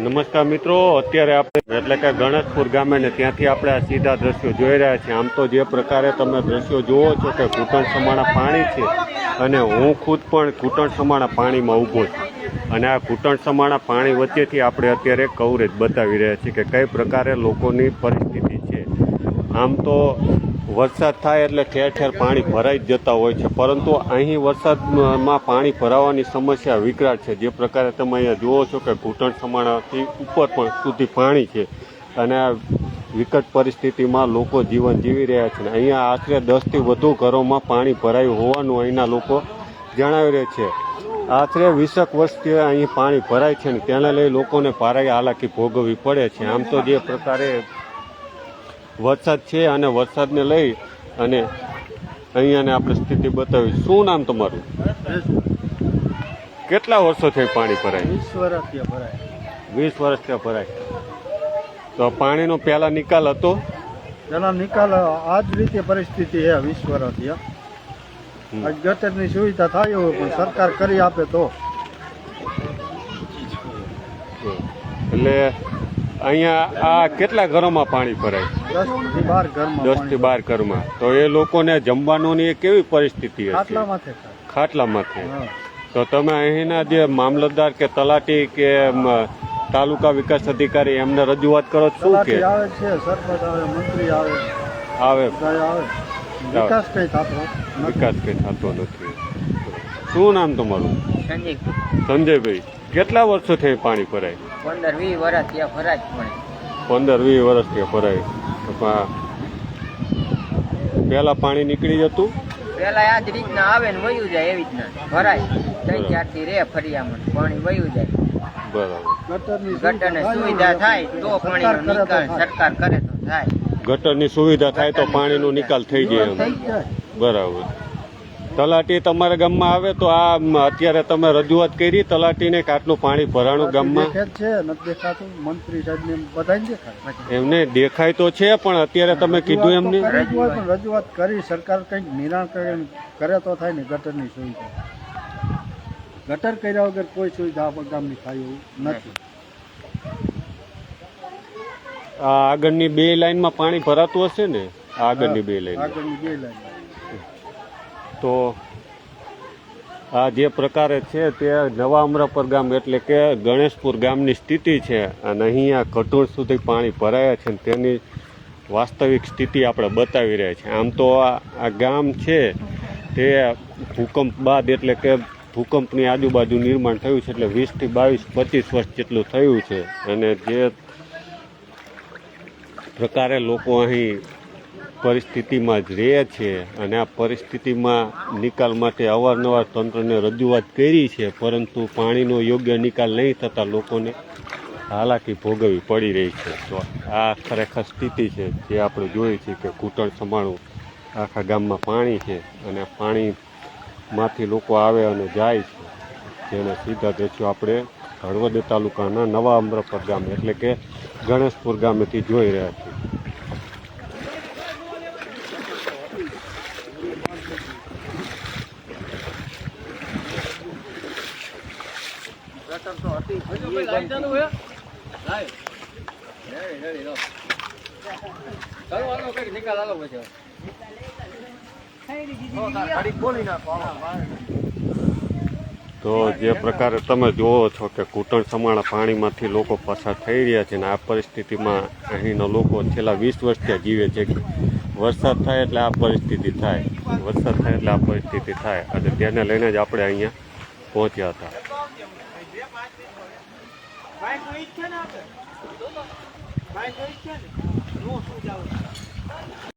નમસ્કાર મિત્રો, અત્યારે આપણે એટલે કે ગણેશપુર ગામે ને ત્યાંથી આપણે આ સીધા દ્રશ્યો જોઈ રહ્યા છીએ. આમ તો જે પ્રકારે તમે દ્રશ્યો જુઓ છો કે ઘૂંટણ સમાણા પાણી છે અને હું ખુદ પણ ઘૂંટણ સમાણા પાણીમાં ઊભો છું. અને આ ઘૂંટણ સમાણા પાણી વચ્ચેથી આપણે અત્યારે કવરેજ બતાવી રહ્યા છીએ કે કઈ પ્રકારે લોકોની પરિસ્થિતિ છે. આમ તો વરસાદ થાય એટલે ઠેર ઠેર પાણી ભરાઈ જ જતા હોય છે. પરંતુ અહીં વરસાદમાં પાણી ભરાવાની સમસ્યા વિકરાળ છે. જે પ્રકારે તમે અહીંયા જુઓ છો કે ઘૂંટણ સમાણાથી ઉપર પણ સુધી પાણી છે અને વિકટ પરિસ્થિતિમાં લોકો જીવન જીવી રહ્યા છે. અહીંયા આશરે દસથી વધુ ઘરોમાં પાણી ભરાયું હોવાનું અહીંના લોકો જણાવી રહ્યા છે. આશરે વીસેક વર્ષથી અહીં પાણી ભરાય છે ને, તેને લઈ લોકોને ભારે હાલાકી ભોગવવી પડે છે. આમ તો જે પ્રકારે વરસાદ છે અને વરસાદને લઈ અને અહીંયાને આપણે સ્થિતિ બતાવી. શું નામ તમારું? કેટલા વર્ષોથી પાણી ભરાય? ઈશ્વર ત્યાં ભરાય. વીસ વર્ષ ત્યાં ભરાય. તો પાણીનો પહેલા નિકાલ હતો? પહેલા નિકાલ આ જ રીતે પરિસ્થિતિ છે વીસ વર્ષ ત્યાં ગટરની સુવિધા થાય હોય પણ સરકાર કરી આપે તો. એટલે અહીંયા આ કેટલા ઘરોમાં પાણી ભરાય? દસથી બાર ઘરમાં દસથી બાર ઘરમાં. તો એ લોકોને જમવાનું એ કેવી પરિસ્થિતિ હશે? થાય. ખાટલામાંથી. તો તમે અહીંના જે મામલતદાર કે તલાટી કે તાલુકા વિકાસ અધિકારી એમને રજૂઆત કરો શું કે? આવે છે સરપંચ આવે મંત્રી આવે. આવે. વિકાસ કઈ થતો નથી. વિકાસ કઈ થતો નથી. શું નામ તમારું? સંજયભાઈ કેટલા વર્ષોથી અહીં પાણી ભરાય? પંદર વીસ વર્ષ ત્યાં ફરાય પડે. પંદર વીસ વર્ષ ત્યાં ફરાય. પહેલા પાણી નીકળી જતું? પેલા આ જ રીતના આવે ને વયું જાય એવી રીતના. ભરાય ત્રણ ચારથી રે ફરિયામાં પાણી વયું જાય. બરાબર. ગટરની સુવિધા થાય તો પાણીનો સરકાર નિકાલ સરકાર કરે તો થાય. ગટરની સુવિધા થાય તો પાણી નો નિકાલ થઈ જાય. બરાબર. તલાટી તમારા ગામમાં આવે તો આ અત્યારે તમે રજૂઆત કરી તલાટીને કે આટલું પાણી ભરાણું ગામમાં? દેખે જ છે નથી મંત્રી સાહેબ ને એમને દેખાય તો છે પણ અત્યારે તમે કીધું એમને? રજૂઆત કરી સરકાર કંઈક નિરાણ કરે કરે તો થાય ને ગટરની સુવિધા. ગટર કર્યા વગર કોઈ સુવિધા ગામની થાય એવું નથી. આ આગળની બે લાઈનમાં પાણી ભરાતું હશે ને? આગળની બે લાઈન આગળની બે લાઈન તો આ જે પ્રકારે છે તે નવા અમરાપર ગામ એટલે કે ગણેશપુર ગામની સ્થિતિ છે. અને અહીંયા કટોળ સુધી પાણી ભરાયા છે અને તેની વાસ્તવિક સ્થિતિ આપણે બતાવી રહ્યા છીએ. આમ તો આ આ ગામ છે તે ભૂકંપ બાદ એટલે કે ભૂકંપની આજુબાજુ નિર્માણ થયું છે એટલે વીસથી બાવીસ, પચીસ વર્ષ જેટલું થયું છે. અને જે પ્રકારે લોકો અહીં પરિસ્થિતિમાં જ રહે છે અને આ પરિસ્થિતિમાં નિકાલ માટે અવારનવાર તંત્રને રજૂઆત કરી છે, પરંતુ પાણીનો યોગ્ય નિકાલ નહીં થતાં લોકોને હાલાકી ભોગવવી પડી રહી છે. તો આ ખરેખર સ્થિતિ છે જે આપણે જોઈએ છીએ કે ઘૂંટણ સમાણું આખા ગામમાં પાણી છે અને પાણીમાંથી લોકો આવે અને જાય છે. જેને સીધા દ્રશ્યો આપણે હળવદ તાલુકાના નવા અમરાપર ગામ એટલે કે ગણેશપુર ગામેથી જોઈ રહ્યા છીએ. તો જે પ્રકારે તમે જુઓ છો કે ઘૂંટણ સમાણા પાણીમાંથી લોકો પસાર થઈ રહ્યા છે અને આ પરિસ્થિતિમાં અહીંના લોકો છેલ્લા વીસ વર્ષથી જીવે છે. વરસાદ થાય એટલે આ પરિસ્થિતિ થાય. વરસાદ થાય એટલે આ પરિસ્થિતિ થાય. અને તેને લઈને જ આપણે અહીંયા પહોંચ્યા હતા. ભાઈ કોઈ છે ને આપણે ભાઈ કોઈ છે ને? હું શું જાઉં?